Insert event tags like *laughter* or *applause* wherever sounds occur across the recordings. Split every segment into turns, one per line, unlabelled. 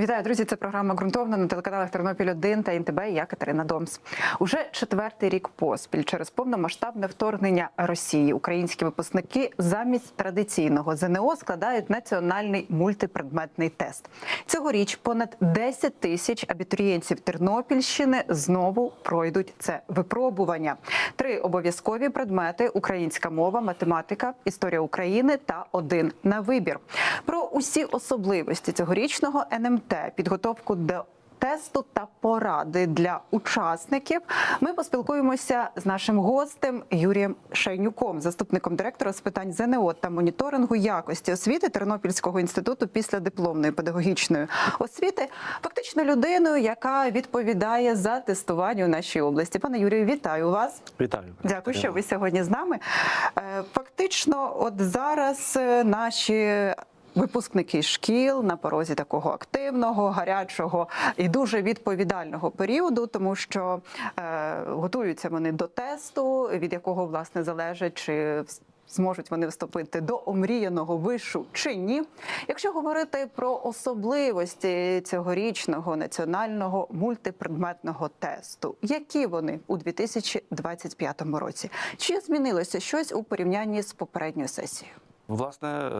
Вітаю, друзі! Це програма ґрунтовна на телеканалах Тернопіль 1 та НТБ. Я Катерина Домс. Уже четвертий рік поспіль через повномасштабне вторгнення Росії українські випускники замість традиційного ЗНО складають національний мультипредметний тест. Цьогоріч понад 10 тисяч абітурієнтів Тернопільщини знову пройдуть це випробування. Три обов'язкові предмети: українська мова, математика, історія України та один на вибір. Про усі особливості цьогорічного НМТ, підготовку до тесту та поради для учасників. Ми поспілкуємося з нашим гостем Юрієм Шайнюком, заступником директора з питань ЗНО та моніторингу якості освіти Тернопільського інституту після дипломної педагогічної освіти. Фактично людиною, яка відповідає за тестування у нашій області. Пане Юрію, вітаю вас.
Вітаю.
Дякую, що ви сьогодні з нами. Е, Фактично, от зараз е, наші. Випускники шкіл на порозі такого активного, гарячого і дуже відповідального періоду, тому що е, готуються вони до тесту, від якого власне залежить, чи зможуть вони вступити до омріяного вишу чи ні. Якщо говорити про особливості цьогорічного національного мультипредметного тесту, які вони у 2025 році? Чи змінилося щось у порівнянні з попередньою сесією?
Власне, е,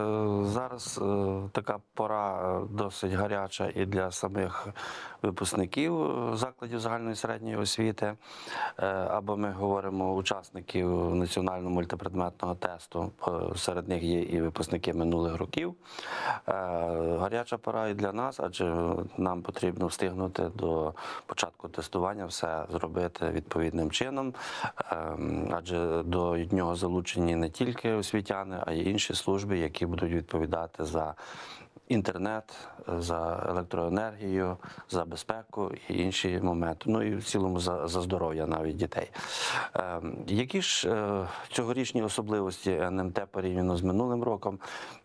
зараз е, така пора е, досить гаряча і для самих випускників закладів загальної середньої освіти, або ми говоримо учасників національного мультипредметного тесту. Серед них є і випускники минулих років. Гаряча пора і для нас, адже нам потрібно встигнути до початку тестування все зробити відповідним чином, Ем, адже до нього залучені не тільки освітяни, а й інші служби, які будуть відповідати за інтернет, за електроенергію, за безпеку і інші моменти. Ну і в цілому за, за здоров'я навіть дітей. Ем, Які ж е, цьогорічні особливості НМТ порівняно з минулим роком?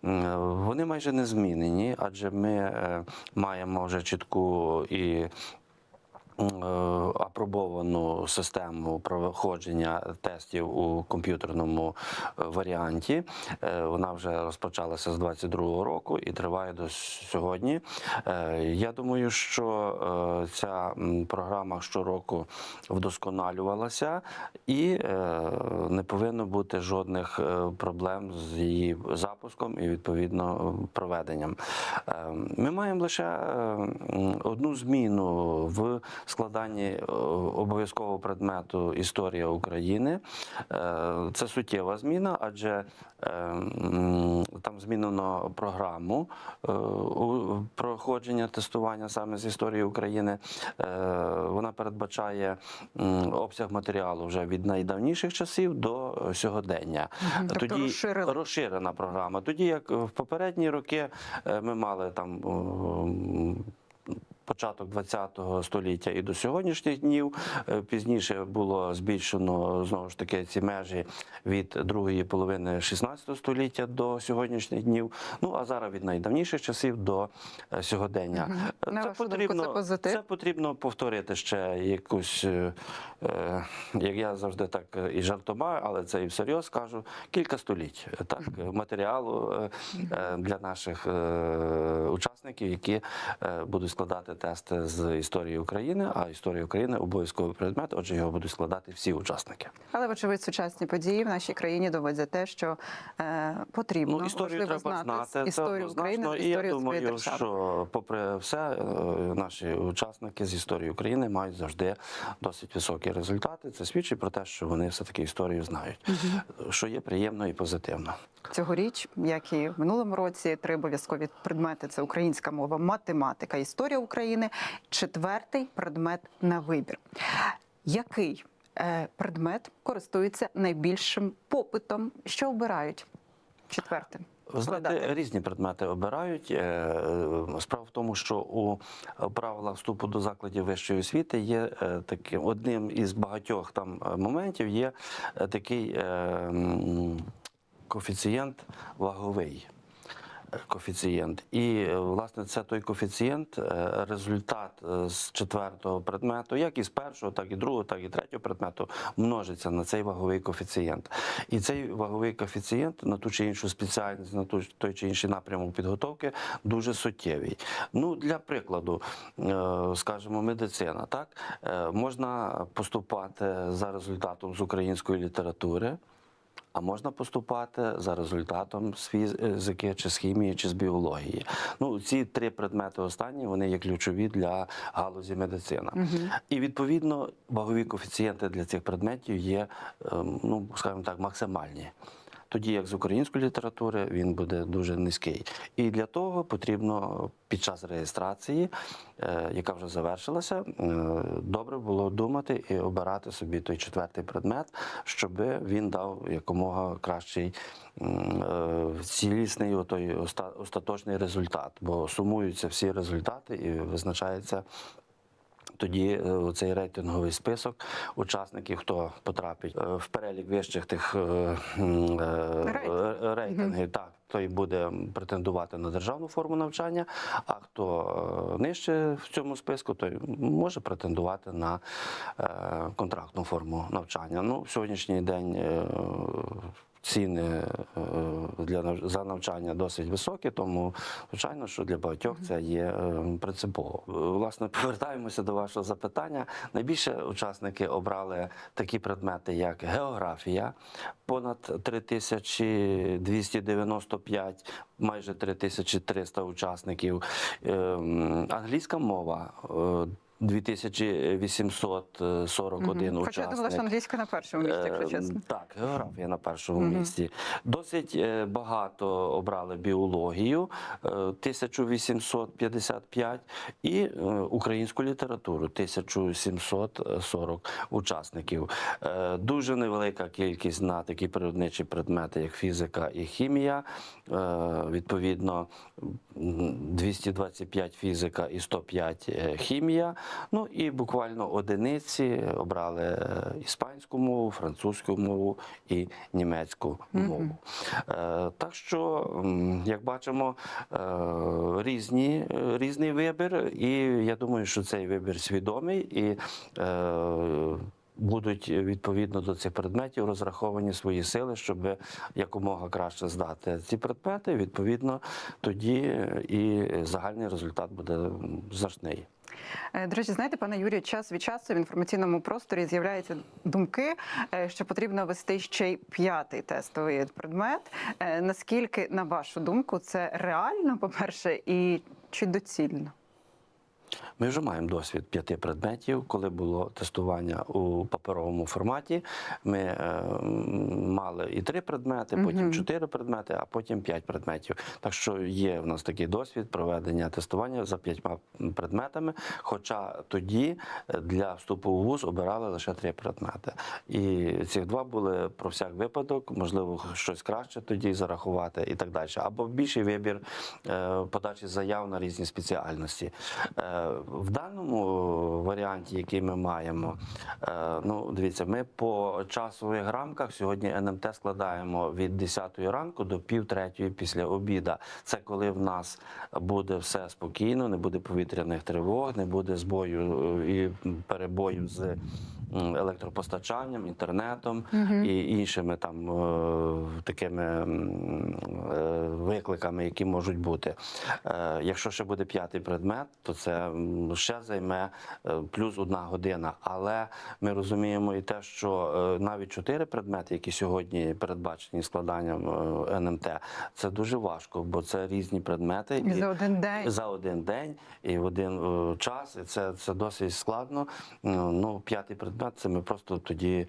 М, Вони майже не змінені, адже ми е, маємо вже чітку і е, апробовану систему проходження тестів у комп'ютерному е, варіанті. Е, Вона вже розпочалася з 22-го року і триває до сьогодні. Е, Я думаю, що е, ця програма щороку вдосконалювалася і е, не повинно бути жодних е, проблем з її запуском і відповідно проведенням. Е, Ми маємо лише е, одну зміну в складанні е, обов'язкового предмету Історія України. Е, Це суттєва зміна, адже е, там змінено програму проходження тестування саме з історії України. Вона передбачає обсяг матеріалу вже від найдавніших часів до сьогодення.
Тобто
Тоді
розширили.
розширена програма. Тоді як в попередні роки ми мали там. Початок ХХ століття і до сьогоднішніх днів Е, пізніше було збільшено знову ж таки ці межі від другої половини 16 століття до сьогоднішніх днів. Ну а зараз від найдавніших часів до е, сьогодення.
Мгм.
Е,
На вашу думку, це позитив?
це потрібно повторити ще якусь, е, як я завжди так і жартома, але це і всерйоз кажу, кілька століть так матеріалу е, для наших е, учасників, які е, будуть складати тести з історії України. А історія України обов'язковий предмет. Отже, його будуть складати всі учасники.
Але вочевидь сучасні події в нашій країні доводять те, що е, потрібно
Ну, історію
важливо
треба знати, це
історію України.
І
історію своєї
думаю,
держави.
що попри все, е, наші учасники з історії України мають завжди досить високі результати. Це свідчить про те, що вони все таки історію знають, що є приємно і позитивно.
Цьогоріч, як і в минулому році, три обов'язкові предмети: це українська мова, математика, історія України. Четвертий предмет на вибір. Який е, предмет користується найбільшим попитом? Що обирають четвертим?
Ви знаєте, різні предмети обирають. Е, е, Справа в тому, що у правилах вступу до закладів вищої освіти є таким одним із багатьох там моментів є такий коефіцієнт ваговий. Коефіцієнт. І е, власне це той коефіцієнт, е, результат е, з четвертого предмету, як і з першого, так і другого, так і третього предмету, множиться на цей ваговий коефіцієнт. І цей ваговий коефіцієнт на ту чи іншу спеціальність, на ту той чи інший напрямок підготовки дуже суттєвий. Ну, для прикладу, скажімо, медицина, так можна поступати за результатом з української літератури. А можна поступати за результатом з фізики, чи з хімії, чи з біології. Ну, ці три предмети останні вони є ключові для галузі медицина. І відповідно вагові коефіцієнти для цих предметів є, ем, ну скажімо так, максимальні. Тоді як з української літератури він буде дуже низький. І для того потрібно під час реєстрації, е, яка вже завершилася, е, добре було думати і обирати собі той четвертий предмет, щоб він дав якомога кращий е, цілісний отой оста- остаточний результат. Бо сумуються всі результати і визначається тоді е, цей рейтинговий список учасників, хто потрапить е, в перелік вищих тих е, рейтингів, так той буде претендувати на державну форму навчання. А хто нижче в цьому списку, той може претендувати на контрактну форму навчання. Ну, в сьогоднішній день. Е, Ціни е, для за навчання досить високі, тому звичайно, що для багатьох це є е, принципово. Е, Власне, *laughs* повертаємося до вашого запитання. Найбільше учасники обрали такі предмети, як географія, понад 3295, майже 3300 учасників, ем, англійська мова. Е, 2841
Хоча я
учасник.
думала, що англійська на першому місці, якщо
Е,
чесно.
Так, географія на першому місці. Досить е, багато обрали біологію, е, 1855, і е, українську літературу 1740 учасників. Дуже невелика кількість на такі природничі предмети, як фізика і хімія. Відповідно, м, 225 фізика і 105 е, хімія. Ну і буквально одиниці обрали е, іспанську мову, французьку мову і німецьку мову. Е, Так що, як бачимо, е, різні, е, різний вибір, і я думаю, що цей вибір свідомий і. е, Будуть відповідно до цих предметів розраховані свої сили, щоб якомога краще здати ці предмети. Відповідно, тоді і загальний результат буде значний.
Е, До речі, знаєте, пане Юрію, час від часу в інформаційному просторі з'являються думки, е, що потрібно вести ще й п'ятий тестовий предмет. Е, Наскільки, на вашу думку, це реально, по-перше, і чи доцільно?
Ми вже маємо досвід п'яти предметів, коли було тестування у паперовому форматі. Ми е, мали і три предмети, потім чотири предмети, а потім п'ять предметів. Так що є в нас такий досвід проведення тестування за п'ятьма предметами. Хоча тоді е, для вступу у вуз обирали лише три предмети. І цих два були про всяк випадок, можливо, щось краще тоді зарахувати і так далі. Або більший вибір е, подачі заяв на різні спеціальності. Е, В даному варіанті, який ми маємо, е, ну дивіться, ми по часових рамках сьогодні НМТ складаємо від 10 ранку до пів третьої після обіда. Це коли в нас буде все спокійно, не буде повітряних тривог, не буде збою е, і перебою з електропостачанням, інтернетом і іншими там е, такими е, викликами, які можуть бути. Е, Якщо ще буде п'ятий предмет, то це ще займе е, плюс одна година. Але ми розуміємо і те, що е, навіть чотири предмети, які сьогодні передбачені складанням е, НМТ, це дуже важко, бо це різні предмети.
І за один день.
За один день і в один час, і це, це досить складно. Ну, п'ятий предмет це ми просто тоді,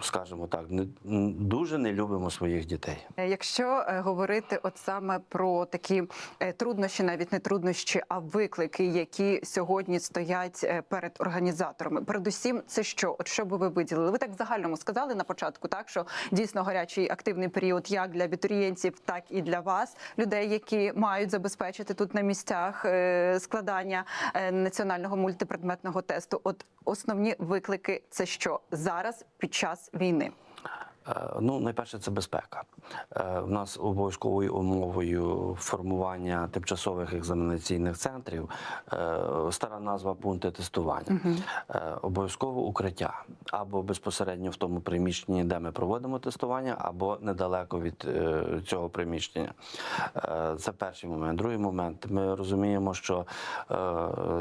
скажімо так, не, дуже не любимо своїх дітей.
Е, Якщо е, говорити от саме про такі е, труднощі, навіть не труднощі, а виклики, які сьогодні стоять перед організаторами, передусім, це що? От що би ви виділили? Ви так в загальному сказали на початку, так що дійсно гарячий активний період як для абітурієнтів, так і для вас, людей, які мають забезпечити тут на місцях складання національного мультипредметного тесту. От основні виклики це що зараз під час війни?
Е, Ну, найперше, це безпека. Е, У нас обов'язковою умовою формування тимчасових екзаменаційних центрів е, стара назва пункти тестування. Обов'язково укриття або безпосередньо в тому приміщенні, де ми проводимо тестування, або недалеко від цього приміщення. Це перший момент. Другий момент. Ми розуміємо, що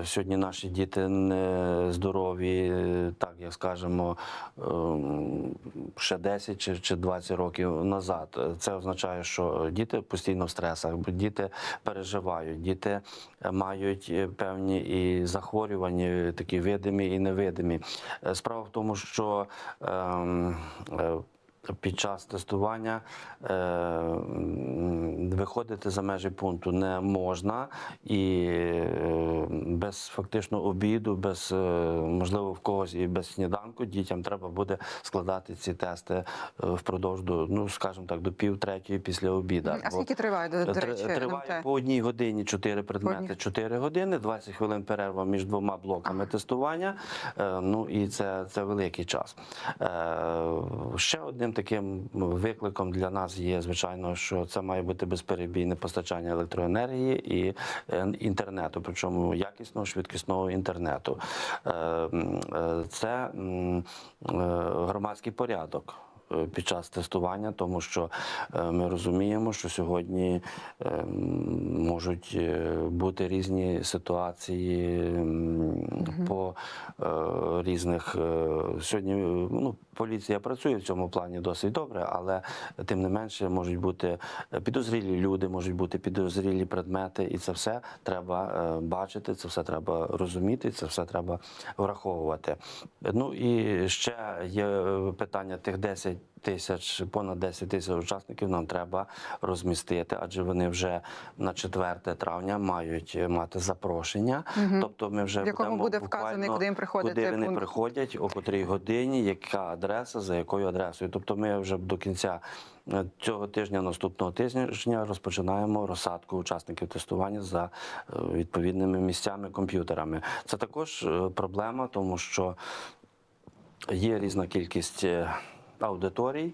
сьогодні наші діти не здорові, так як скажемо, ем, ще 10 чи, чи 20 років назад. Це означає, що діти постійно в стресах, діти переживають, діти мають е, певні і захворювання, такі видимі і невидимі. Е, Справа в тому, що ем, е, під час тестування е, виходити за межі пункту не можна і е, без фактично обіду, без е, можливо в когось і без сніданку дітям треба буде складати ці тести е, впродовж до, ну скажімо так, до пів третьої після обіду.
А скільки триває, до, до речі,
Триває
НМТ?
по одній годині 4 предмети. 4 години, 20 хвилин перерва між двома блоками тестування. Е, Ну і це, це великий час. Е, Ще одним таким викликом для нас є, звичайно, що це має бути безперебійне постачання електроенергії і е, інтернету, причому якісного швидкісного інтернету. Е, е, Це громадський порядок під час тестування, тому що е, ми розуміємо, що сьогодні е, можуть е, бути різні ситуації м, по різних сьогодні. Ну, поліція працює в цьому плані досить добре, але тим не менше можуть бути підозрілі люди, можуть бути підозрілі предмети, і це все треба бачити, це все треба розуміти, це все треба враховувати. Ну і ще є питання тих 10 тисяч, понад 10 тисяч учасників нам треба розмістити, адже вони вже на 4 травня мають мати запрошення. Тобто ми вже
В якому
будемо
буде вказано, куди їм приходити
Куди вони
пункт.
приходять, о котрій годині, яка адреса, за якою адресою. Тобто ми вже до кінця е, цього тижня, наступного тижня розпочинаємо розсадку учасників тестування за е, відповідними місцями, комп'ютерами. Це також е, проблема, тому що є різна кількість аудиторій.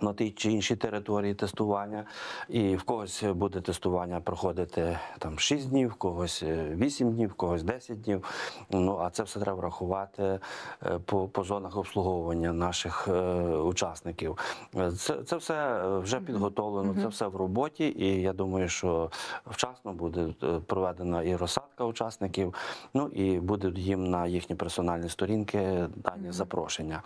На тій чи іншій території тестування, і в когось буде тестування проходити там 6 днів, в когось е, 8 днів, в когось 10 днів. Ну а це все треба врахувати е, по, по зонах обслуговування наших е, учасників. Е, Це, це все е, вже підготовлено, це все в роботі, і я думаю, що вчасно буде е, проведена і розсадка учасників. Ну і будуть їм на їхні персональні сторінки дані запрошення.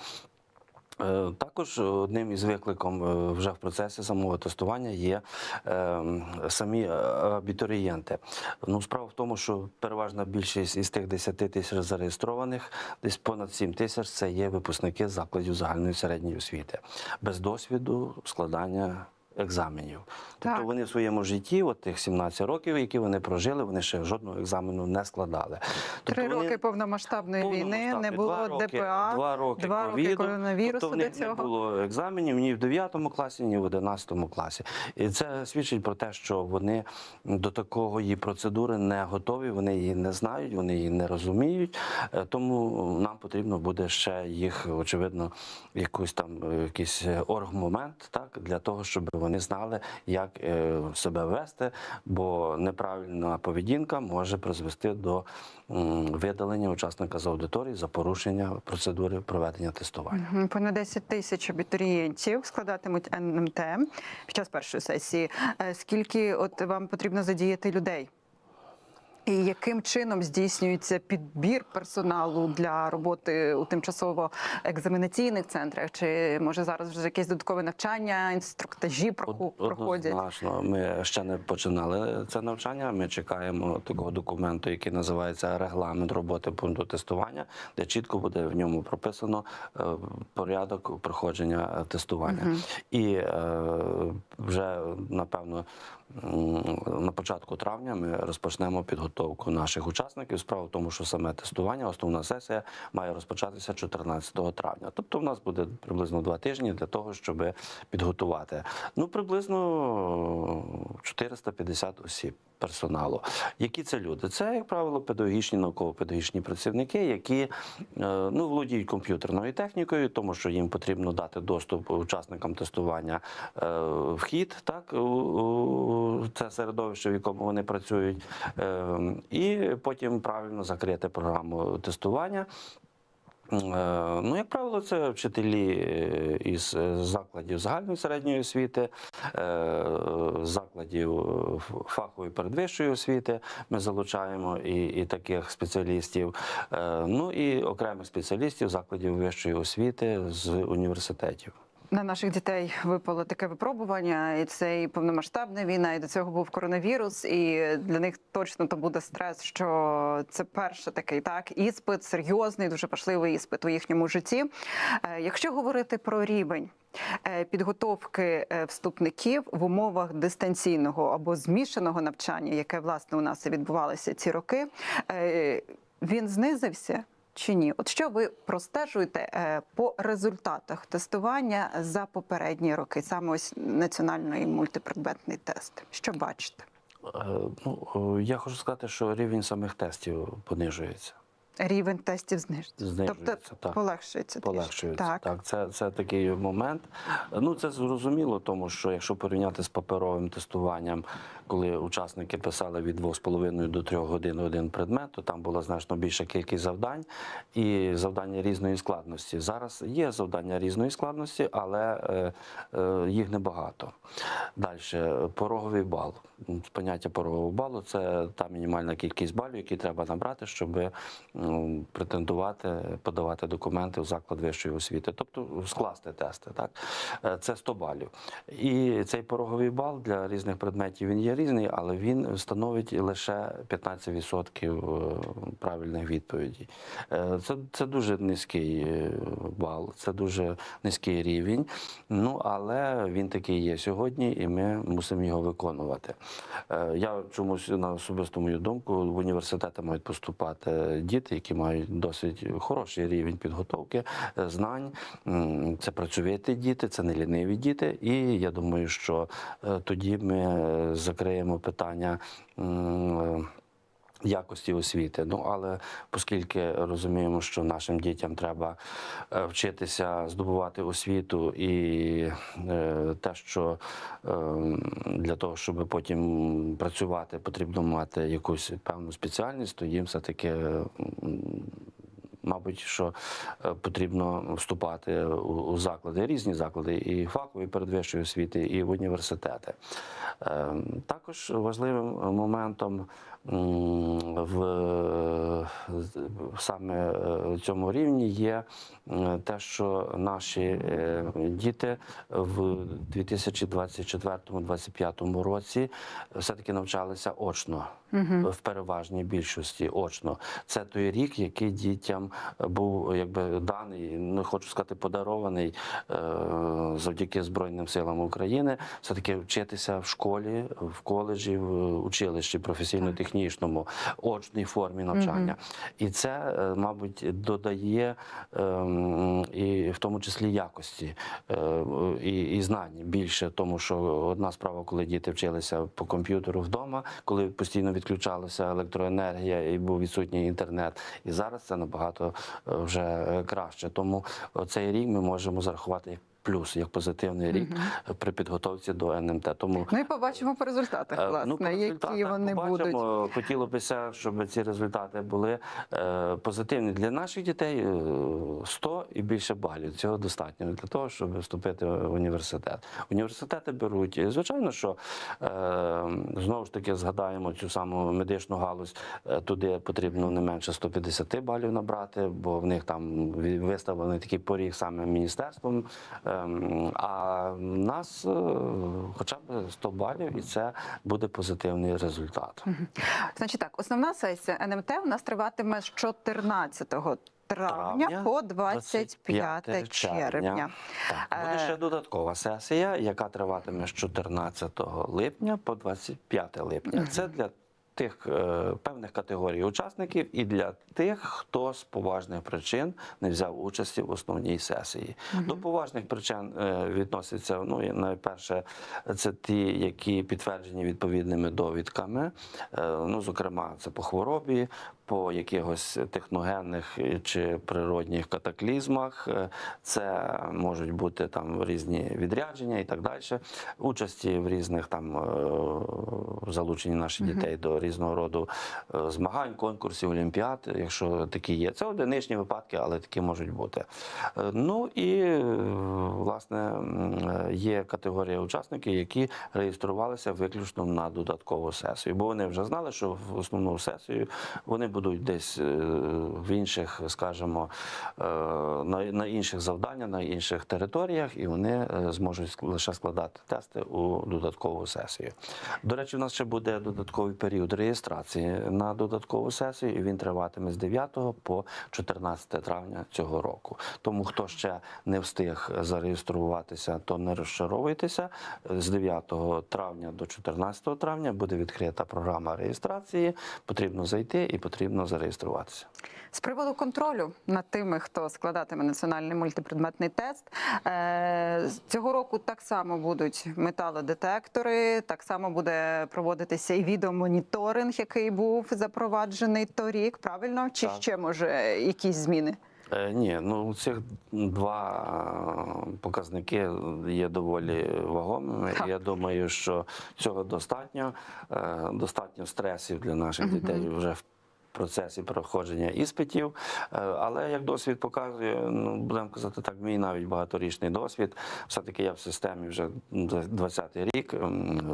Е, Також одним із викликом е, вже в процесі самого тестування є е, самі абітурієнти. Ну, справа в тому, що переважна більшість із тих 10 тисяч зареєстрованих, десь понад 7 тисяч це є випускники закладів загальної середньої освіти без досвіду складання екзаменів. Тобто вони в своєму житті, от тих 17 років, які вони прожили, вони ще жодного екзамену не складали. Тобто
Три
вони-
роки повномасштабної війни, не було
Два роки-
ДПА,
два роки,
два роки коронавірусу
тобто в
до
них
цього.
не було екзаменів ні в 9 класі, ні в 11 класі. І це свідчить про те, що вони до такої процедури не готові, вони її не знають, вони її не розуміють. Е, Тому нам потрібно буде ще їх, очевидно, якийсь там е, якийсь оргмомент, так для того, щоб вони знали, як е, себе вести, бо неправильна поведінка може призвести до видалення учасника з аудиторії за порушення процедури проведення тестування.
Понад 10 тисяч абітурієнтів складатимуть НМТ під час першої сесії. Е, Скільки от вам потрібно задіяти людей? І яким чином здійснюється підбір персоналу для роботи у тимчасово екзаменаційних центрах? Чи може зараз вже якесь додаткове навчання, інструктажі проходять?
Однозначно, ми ще не починали це навчання. Ми чекаємо такого документу, який називається регламент роботи пункту тестування, де чітко буде в ньому прописано е, порядок проходження тестування. І е, вже напевно на початку травня ми розпочнемо підготовку наших учасників. Справа в тому, що саме тестування, основна сесія має розпочатися 14 травня. Тобто, в нас буде приблизно два тижні для того, щоб підготувати. Ну, приблизно 450 осіб. Персоналу. Які це люди? Це, як правило, педагогічні науково-педагогічні працівники, які е, ну, володіють комп'ютерною технікою, тому що їм потрібно дати доступ учасникам тестування е, вхід так, це середовище, в якому вони працюють, е, і потім правильно закрити програму тестування. Е, Ну, як правило, це вчителі е, із е, закладів загальної середньої освіти, закладів фахової передвищої освіти. Ми залучаємо і, і таких спеціалістів. Ну і окремих спеціалістів закладів вищої освіти з університетів.
На наших дітей випало таке випробування, і це і повномасштабна війна, і до цього був коронавірус. І для них точно то буде стрес, що це перший такий так іспит, серйозний, дуже важливий іспит у їхньому житті. Е, Якщо говорити про рівень е, підготовки е, вступників в умовах дистанційного або змішаного навчання, яке власне у нас і відбувалося ці роки, він знизився. Чи ні? От що ви простежуєте е, по результатах тестування за попередні роки, саме ось національний мультипредметний тест? Що бачите?
Е, Ну, е, я хочу сказати, що рівень самих тестів понижується.
Рівень тестів знижується,
Знижується,
тобто
так.
полегшується.
Полегшується.
Так.
Так, це, це такий момент. Ну, це зрозуміло, тому що якщо порівняти з паперовим тестуванням, коли учасники писали від 2,5 до 3 годин один предмет, то там була значно більша кількість завдань і завдання різної складності. Зараз є завдання різної складності, але е, е, їх небагато. Далі, пороговий бал. Поняття порогового балу це та мінімальна кількість балів, які треба набрати, щоб претендувати, подавати документи в заклад вищої освіти, тобто скласти тести. Так? Е, Це 100 балів. І цей пороговий бал для різних предметів він є різний, але він становить лише 15% правильних відповідей. Е, Це, це дуже низький е, бал, це дуже низький рівень. Ну але він такий є сьогодні, і ми мусимо його виконувати. Е, Я чомусь на особисту мою думку в університети мають поступати діти, які мають досить хороший рівень підготовки, е, знань. Це працьовиті діти, це не ліниві діти. І я думаю, що е, тоді ми е, закриємо питання. Якості освіти, ну але оскільки розуміємо, що нашим дітям треба е, вчитися здобувати освіту, і е, те, що е, для того, щоб потім працювати, потрібно мати якусь певну спеціальність, то їм все таки. Мабуть, що потрібно вступати у, заклади, різні заклади, і фахової передвищої освіти, і в університети. Також важливим моментом в саме е, цьому рівні є те, що наші е, діти в 2024-2025 році все-таки навчалися очно в переважній більшості очно. Це той рік, який дітям був якби даний, не хочу сказати, подарований е, завдяки Збройним силам України. Все таки вчитися в школі, в коледжі, в училищі професійно-технічному, очній формі навчання. І це, е, мабуть, додає ем, і в тому числі якості е, і, і знань більше, тому що одна справа, коли діти вчилися по комп'ютеру вдома, коли постійно відключалася електроенергія і був відсутній інтернет. І зараз це набагато е, вже краще. Тому цей рік ми можемо зарахувати як плюс, як позитивний рік е, при підготовці до НМТ. Тому
Ну і побачимо по результатах,
Е,
власне,
по
які
результатах
вони будуть.
побачимо. Хотілося б, щоб ці результати були е, позитивні для наших дітей. е, 100 і більше балів. Цього достатньо для того, щоб вступити в університет. Університети беруть, звичайно, що знову ж таки згадаємо цю саму медичну галузь. Туди потрібно не менше 150 балів набрати, бо в них там виставлений такий поріг саме міністерством. Ем, А в нас е, хоча б 100 балів, і це буде позитивний результат.
Значить так, основна сесія НМТ у нас триватиме з 14 травня
Травня,
по 25
25
червня.
Так, буде
Е,
ще додаткова сесія, яка триватиме з 14 липня по 25 липня. Це для тих е, певних категорій учасників і для тих, хто з поважних причин не взяв участі в основній сесії. До поважних причин е, відносяться ну найперше, це ті, які підтверджені відповідними довідками. Е, ну, зокрема, це по хворобі, по якихось техногенних чи природних катаклізмах. Е, Це можуть бути там різні відрядження і так далі. Участі в різних там е, залучені наші дітей до різного роду е, змагань, конкурсів, олімпіад, якщо такі є. Це одиничні випадки, але такі можуть бути. Ну і власне є категорія учасників, які реєструвалися виключно на додаткову сесію, бо вони вже знали, що в основну сесію вони будуть десь е, в інших, скажімо, е, на, на інших завданнях, на інших територіях, і вони е, зможуть лише складати тести у додаткову сесію. До речі, у нас ще буде додатковий період реєстрації на додаткову сесію, і він триватиме з 9 по 14 травня цього року. Тому хто ще не встиг зареєструватися, то не розчаровуйтеся. З 9 травня до 14 травня буде відкрита програма реєстрації. Потрібно зайти і потрібно зареєструватися.
З приводу контролю над тими, хто складатиме національний мультипредметний тест, е, цього року так само будуть металодетектори, так само буде проводитися і відеомоніторинг, який був запроваджений торік. Правильно? Чи
Так.
ще може якісь зміни?
Е, ні, ну цих два показники є доволі вагомими.
Так.
Я думаю, що цього достатньо. Е, достатньо стресів для наших дітей вже в процесі проходження іспитів. Е, Але як досвід показує, ну будемо казати так, мій навіть багаторічний досвід. Все-таки я в системі вже 20-й рік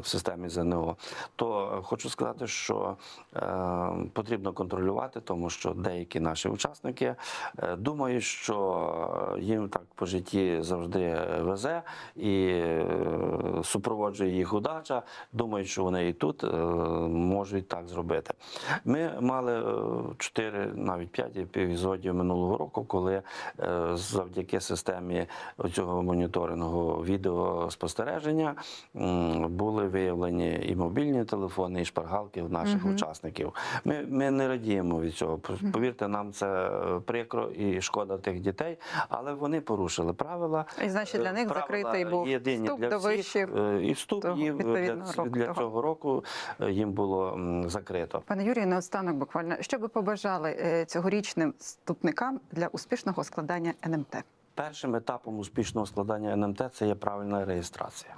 в системі ЗНО. То хочу сказати, що е, потрібно контролювати, тому що деякі наші учасники е, думають, що їм так по житті завжди везе і супроводжує їх удача. Думають, що вони і тут можуть так зробити. Ми мали е, чотири, навіть п'ять епізодів минулого року, коли е, завдяки системі цього моніторингу відеоспостереження були виявлені і мобільні телефони, і шпаргалки в наших учасників. Ми, ми не радіємо від цього. Повірте, нам це е, прикро і шкода тих дітей, але вони порушили правила.
І, значить, для них
Правила
закритий був
єдині
вступ
для
до вишів
е, і вступ
того
їм для,
року
для цього року е, їм було закрито.
Пане Юрію, наостанок буквально що би побажали е, цьогорічним вступникам для успішного складання НМТ?
Першим етапом успішного складання НМТ це є правильна реєстрація.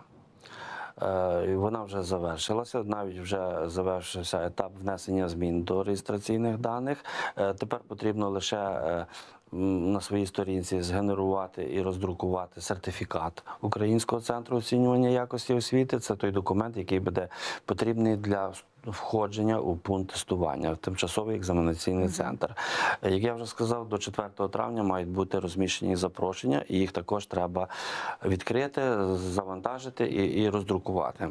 Е, Вона вже завершилася. Навіть вже завершився етап внесення змін до реєстраційних даних. Е, Тепер потрібно лише на своїй сторінці згенерувати і роздрукувати сертифікат Українського центру оцінювання якості освіти. Це той документ, який буде потрібний для входження у пункт тестування в тимчасовий екзаменаційний центр. Як я вже сказав, до 4 травня мають бути розміщені запрошення, і їх також треба відкрити, завантажити і, і роздрукувати.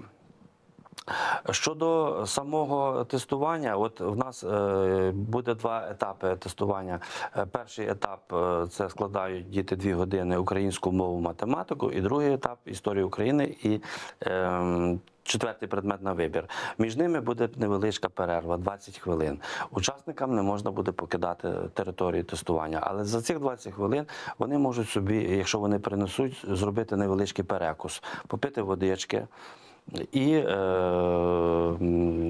Щодо самого тестування, от в нас е, буде два етапи тестування. Е, Перший етап е, це складають діти дві години українську мову, математику, і другий етап історію України і е, четвертий предмет на вибір. Між ними буде невеличка перерва, 20 хвилин. Учасникам не можна буде покидати територію тестування, але за цих 20 хвилин вони можуть собі, якщо вони принесуть, зробити невеличкий перекус, попити водички і е,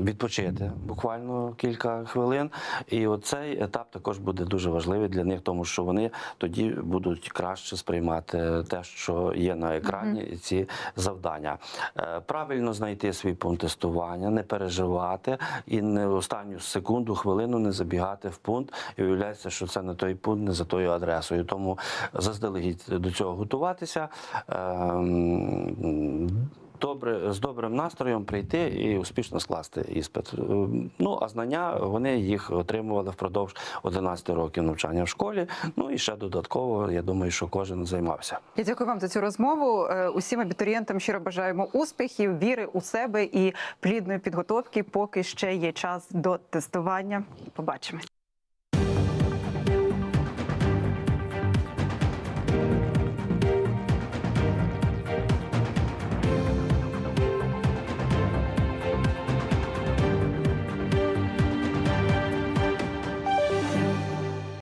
відпочити буквально кілька хвилин. І оцей етап також буде дуже важливий для них, тому що вони тоді будуть краще сприймати те, що є на екрані, і ці завдання. Е, правильно знайти свій пункт тестування, не переживати і не останню секунду, хвилину не забігати в пункт. І виявляється, що це не той пункт, не за тою адресою. Тому заздалегідь до цього готуватися. Ем, добре, з добрим настроєм прийти і успішно скласти іспит. Е, Ну а знання вони їх отримували впродовж 11 років навчання в школі. Ну і ще додатково, я думаю, що кожен займався.
Я дякую вам за цю розмову. Е, Усім абітурієнтам щиро бажаємо успіхів, віри у себе і плідної підготовки, поки ще є час до тестування. Побачимо.